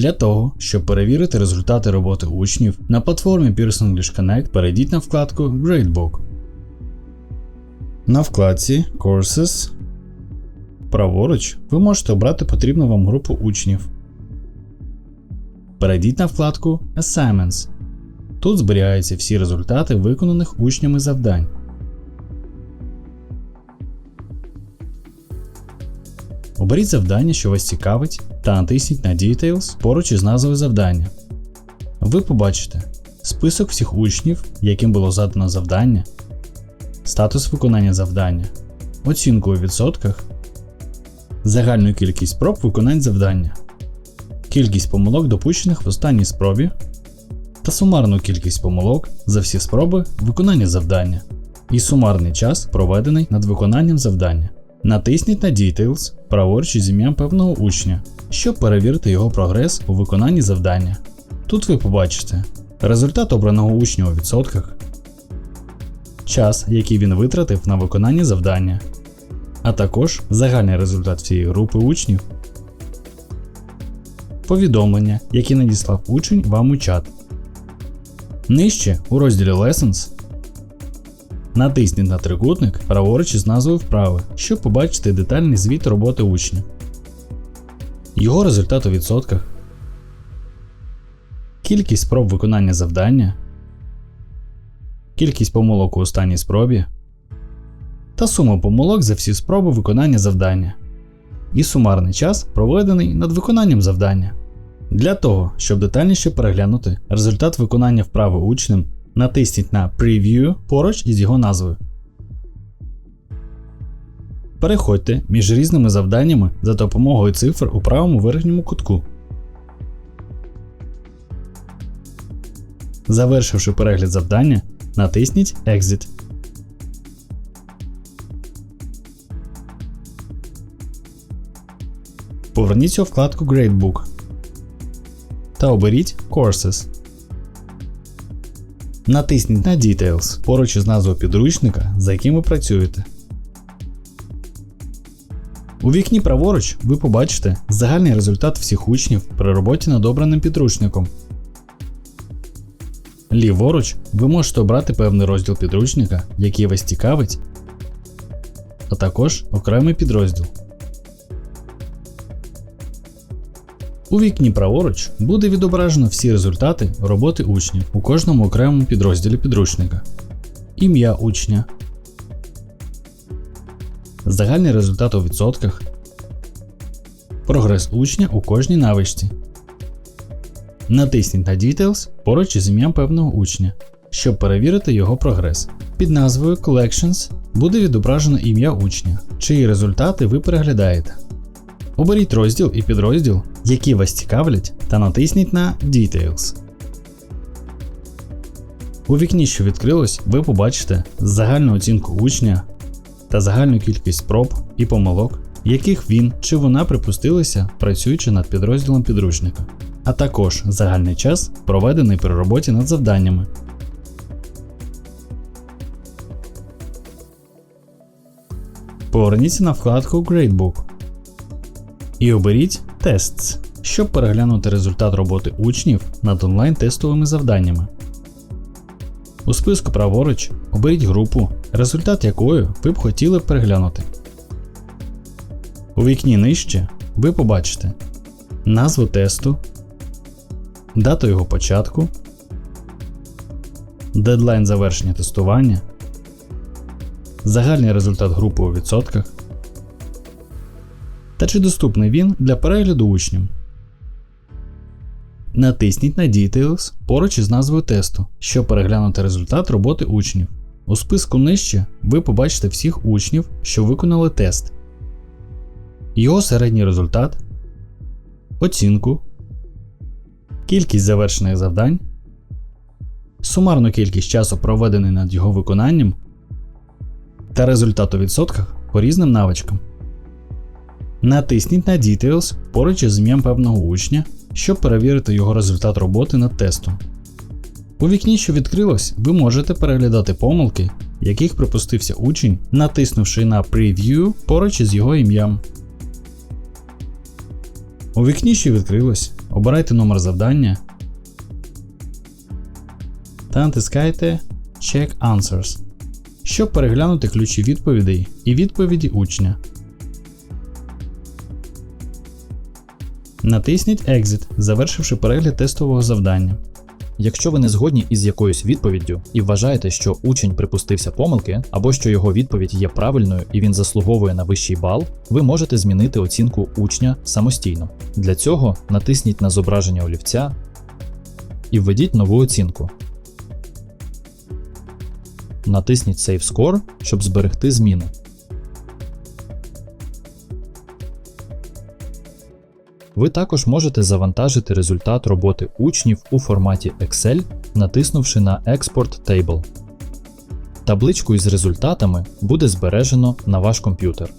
Для того, щоб перевірити результати роботи учнів, на платформі Pearson English Connect перейдіть на вкладку Gradebook. На вкладці Courses праворуч ви можете обрати потрібну вам групу учнів. Перейдіть на вкладку Assignments. Тут зберігаються всі результати виконаних учнями завдань. Оберіть завдання, що вас цікавить, та натисніть на Details поруч із назвою завдання. Ви побачите список всіх учнів, яким було задано завдання, статус виконання завдання, оцінку у відсотках, загальну кількість спроб виконань завдання, кількість помилок допущених в останній спробі та сумарну кількість помилок за всі спроби виконання завдання і сумарний час, проведений над виконанням завдання. Натисніть на Details праворуч із ім'ям певного учня, щоб перевірити його прогрес у виконанні завдання. Тут ви побачите результат обраного учня у відсотках, час, який він витратив на виконання завдання, а також загальний результат всієї групи учнів, повідомлення, які надіслав учень вам у чат. Нижче у розділі Lessons натисніть на трикутник праворуч із назвою вправи, щоб побачити детальний звіт роботи учня, його результат у відсотках, кількість спроб виконання завдання, кількість помилок у останній спробі. Та суму помилок за всі спроби виконання завдання. І сумарний час, проведений над виконанням завдання. Для того, щоб детальніше переглянути результат виконання вправи учнем, натисніть на Preview поруч із його назвою. Переходьте між різними завданнями за допомогою цифр у правому верхньому кутку. Завершивши перегляд завдання, натисніть Exit. Поверніться у вкладку Gradebook та оберіть Courses. Натисніть на Details поруч із назвою підручника, за яким ви працюєте. У вікні праворуч ви побачите загальний результат всіх учнів при роботі над обраним підручником. Ліворуч ви можете обрати певний розділ підручника, який вас цікавить, а також окремий підрозділ. У вікні праворуч буде відображено всі результати роботи учнів у кожному окремому підрозділі підручника, ім'я учня, загальний результат у відсотках, прогрес учня у кожній навичці. Натисніть на Details поруч із ім'ям певного учня, щоб перевірити його прогрес. Під назвою Collections буде відображено ім'я учня, чиї результати ви переглядаєте. Оберіть розділ і підрозділ, які вас цікавлять, та натисніть на Details. У вікні, що відкрилось, ви побачите загальну оцінку учня та загальну кількість спроб і помилок, яких він чи вона припустилися, працюючи над підрозділом підручника, а також загальний час, проведений при роботі над завданнями. Поверніться на вкладку Gradebook і оберіть Tests, щоб переглянути результат роботи учнів над онлайн-тестовими завданнями. У списку праворуч оберіть групу, результат якої ви б хотіли переглянути. У вікні нижче ви побачите назву тесту, дату його початку, дедлайн завершення тестування, загальний результат групи у відсотках та чи доступний він для перегляду учням. Натисніть на Details поруч із назвою тесту, щоб переглянути результат роботи учнів. У списку нижче ви побачите всіх учнів, що виконали тест, його середній результат, оцінку, кількість завершених завдань, сумарну кількість часу проведений над його виконанням та результат у відсотках по різним навичкам. Натисніть на Details поруч із ім'ям певного учня, щоб перевірити його результат роботи над тестом. У вікні, що відкрилось, ви можете переглядати помилки, яких припустився учень, натиснувши на Preview поруч із його ім'ям. У вікні, що відкрилось, Обирайте номер завдання та натискайте Check Answers, щоб переглянути ключі відповідей і відповіді учня. Натисніть Exit, завершивши перегляд тестового завдання. Якщо ви не згодні із якоюсь відповіддю і вважаєте, що учень припустився помилки, або що його відповідь є правильною і він заслуговує на вищий бал, ви можете змінити оцінку учня самостійно. Для цього натисніть на зображення олівця і введіть нову оцінку. Натисніть Save Score, щоб зберегти зміни. Ви також можете завантажити результат роботи учнів у форматі Excel, натиснувши на Export Table. Табличку із результатами буде збережено на ваш комп'ютер.